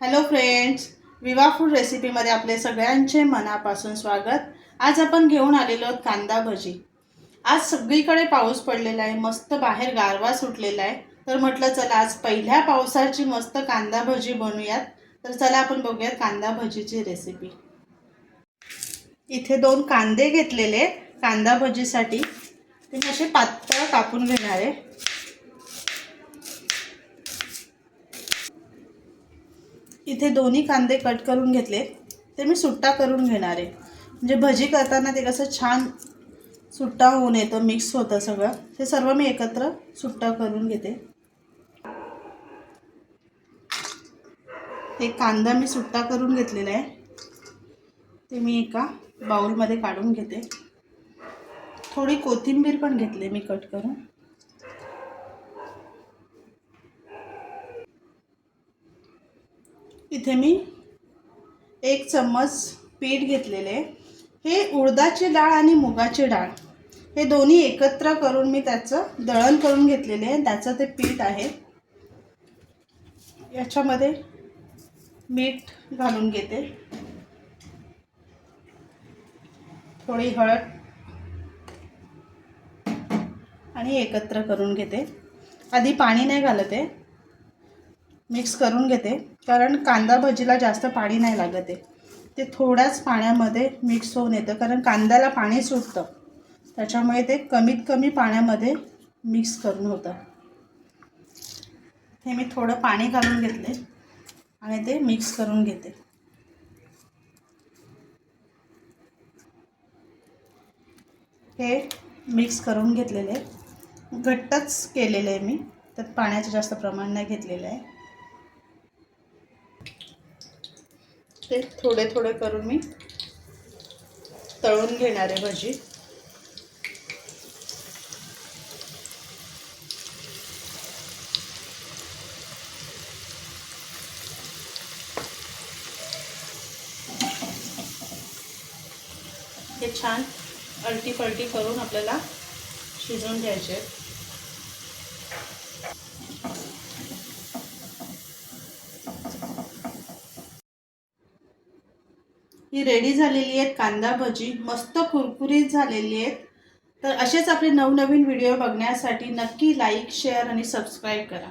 Hello friends Viva food रेसिपीमध्ये आपले सगळ्यांचे मनापासून स्वागत. आज आपण घेऊन आलेलो आहोत कांदा भजी. आज सगळीकडे पाऊस पडलेला आहे मस्त बाहेर गारवा सुटलेला आहे. तर म्हटलं चला आज पहिल्या पावसाची मस्त कांदा भजी बनवूयात. तर चला आपण बघूयात कांदा भजीची रेसिपी इथे दोन कांदे घेतलेले कांदा भजीसाठी. ते मी असे पातळ कापून घेणार आहे. इथे दोन्ही कांदे कट करून घेतले. ते मी सुट्टा करून घेणार आहे. म्हणजे भजी करताना ते कसं छान सुट्टा होऊन येतं मिक्स होतं सगळं. ते सर्व मी एकत्र सुट्टा करून घेते. ते कांदा मी सुट्टा करून घेतलेला आहे. ते मी एका बाउलमध्ये काढून घेते. थोडी कोथिंबीर पण घेतली मी कट करून. इथे मी एक चम्मच पीठ घेतलेले. हे उडदाची डाळ आणि मुगाची डाळ. हे दोन्ही एकत्र करून मी त्याचं दळण करून घेतलेले. आहे त्याचं ते पीठ आहे. याच्यामध्ये मीठ घालून घेते. थोडी हळद. आणि एकत्र करून घेते. आधी पाणी नाही घालत. आहे मिक्स करून घेते. कारण कांदा भजीला जास्त पाणी नाही लागत आहे. ते थोड्याच पाण्यामध्ये मिक्स होऊन येतं. कारण कांद्याला पाणी सुटतं. त्याच्यामुळे ते कमीत कमी पाण्यामध्ये मिक्स करून होतं. हे मी थोडं पाणी घालून घेतले आणि ते मिक्स करून घेते. हे मिक्स करून घेतलेले घट्टच केलेलं आहे मी. त्यात पाण्याचं जास्त प्रमाण नाही घेतलेलं आहे. ते थोडे थोडे करून मी तळून घेणार आहे भजी. हे छान अलटी पलटी करून आपल्याला शिजवून घ्यायचे ही रेडी झालेली आहेत कांदा भजी मस्त कुरकुरीत झालेली आहेत. तर असेच आपले नवनवीन व्हिडिओ बघण्यासाठी नक्की लाईक शेअर आणि सबस्क्राईब करा.